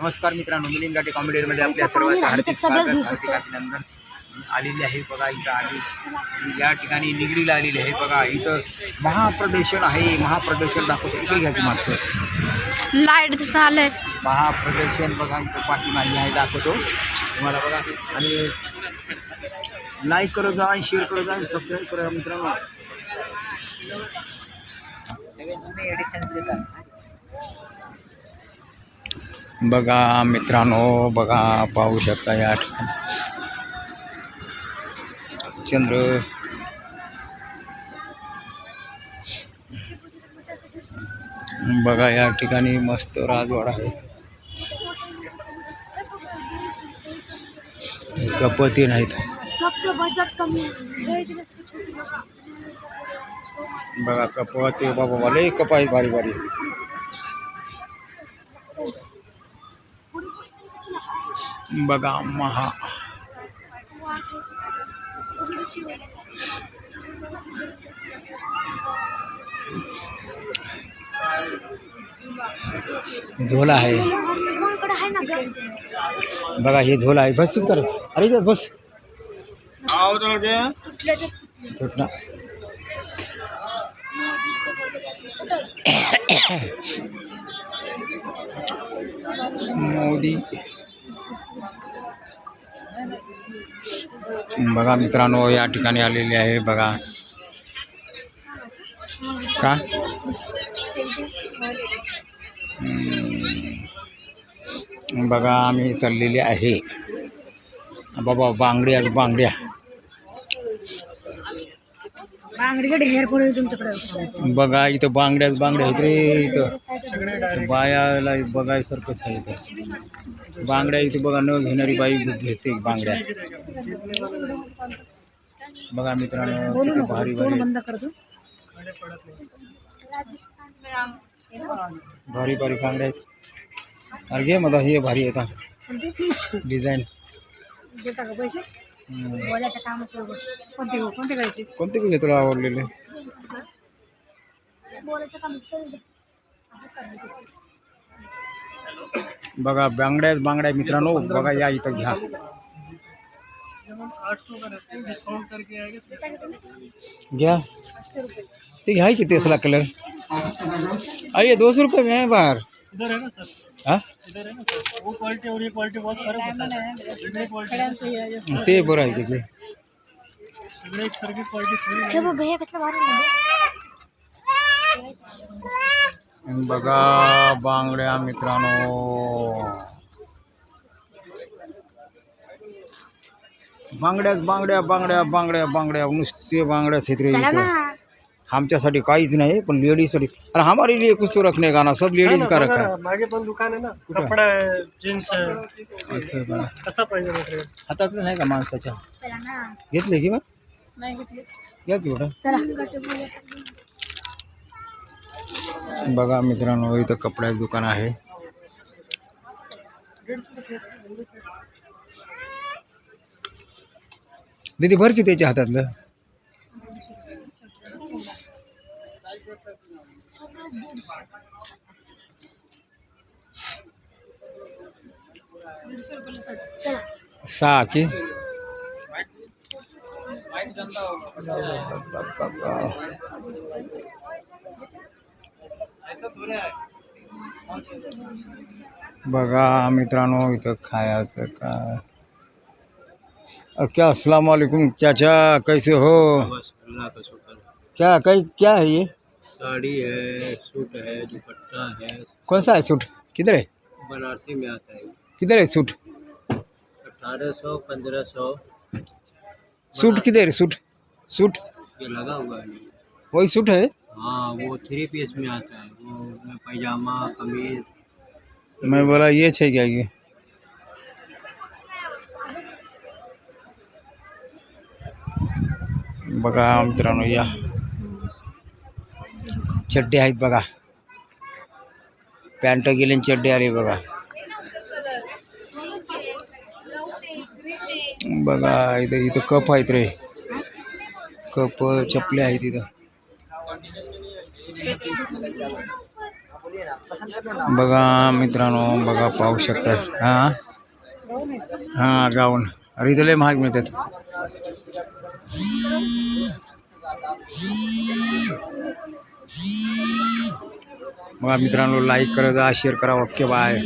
नमस्कार मित्रांनो मिलिंद गाठी कॉमेडीमध्ये आपल्या सर्वांचं हार्दिक स्वागत. हार्दिक अभिनंदन. आलेली आहे बघा इथं आली. या ठिकाणी निगडीला आलेली आहे बघा. इथं महाप्रदर्शन आहे. महाप्रदर्शन दाखवतो. इकडे घ्या की मागचं. लाइट दिसून आलंय महाप्रदर्शन बघा इथं पाठीमागे आहे दाखवतो. तुम्हाला बघा. आणि लाईक करत जा आणि शेअर करत जा आणि सबस्क्राईब करा मित्रांनो. सगळे जुने एडिशन देतात. बघा मित्रांनो बघा पाहू शकता या ठिकाणी. चंद्र. बघा या ठिकाणी मस्त राजवाडा आहे. कपती नाहीत. बघा कपते बाबा मला कप आहेत भारी भारी बघा महा झोला आहे कोणकडे आहे ना गं? बघा हे। झोला आहे बस तूच कर अरे बस। तुटले ते सुटना मोदी। बघा मित्रांनो या ठिकाणी आलेले आहे बघा. का. बघा आम्ही चाललेले आहे. बाबा बांगड्या. बांगड्या पडेल तुमच्याकडे. बघा इथं बांगड्याच बांगड्या आहेत रे इथं. बायाला बघायसारखंच आहे इथं बांगड्या इथं बघा न घेणारी बाई घेते बांगड्या बघा मित्रांनो किती भारी भारी। भारी भारी बांगड्या आहेत अरे घे मला हे भारी येतात डिझाईन देता का कामाचं कोणते तुला आवडलेले बघा, बांगड्या बांगड्या मित्रांनो, बघा या इथं घ्या. घ्या. तेसला कलर अरे दो सौ रुपये में है बाहर. इधर है? ना सर हाँ इधर है ना वो क्वालिटी और ये क्वालिटी बहुत फ़र्क है ते क्वालिटी भारी बघा बांगड्या मित्रांनो. बांगड्याच बांगड्या बांगड्या बांगड्या बांगड्या नुसते बांगड्याच आहेत रे चला इथं. ना. आमच्यासाठी काहीच नाही पण लेडीजसाठी. अरे हमारे लिए कुछ तो रखने का ना? सब लेडीज का रखा है? मागे पण दुकान आहे ना. कपडा आहे जीन्स असं बघा. कसा पाहिजे हातातलं नाही का माणसाच्या? चला ना. घेतले की मग? नाही घेतले. घ्या की बेटा चला. बघा मित्रांनो इथं कपड्याचं दुकान आहे. दीदी भर की त्याच्या हातातलं? सहा बघा मित्रांनो इथं खायचं का अरे क्या अस्सलाम वालेकुम चाचा कैसे हो? क्या कै क्या है ये? साड़ी है सूट है दुपट्टा है। कौन सा है सूट? किधर है? बनारसी में आता है। किधर है सूट? अठारह सौ पंद्रह सौ। सूट किधर है सूट? सूट? ये लगा हुआ है। वही सूट है? हाँ वो थ्री पीस में आता है। वो पैजामा, कमीज। मैं बोला, ये छै क्या ये बघा मित्रांनो, या। चड्डे आहेत बघा पॅन्ट गेले चड्डे आले बघा बघा इथं इथं कप आहेत रे। कप, चपले आहेत इथं। बघा मित्रांनो बघा पाहू शकता. हां? हां गाऊन. अरे इथं लय महाग मिळतात. बघा मित्रांनो लाईक करा शेअर करा ओके बाय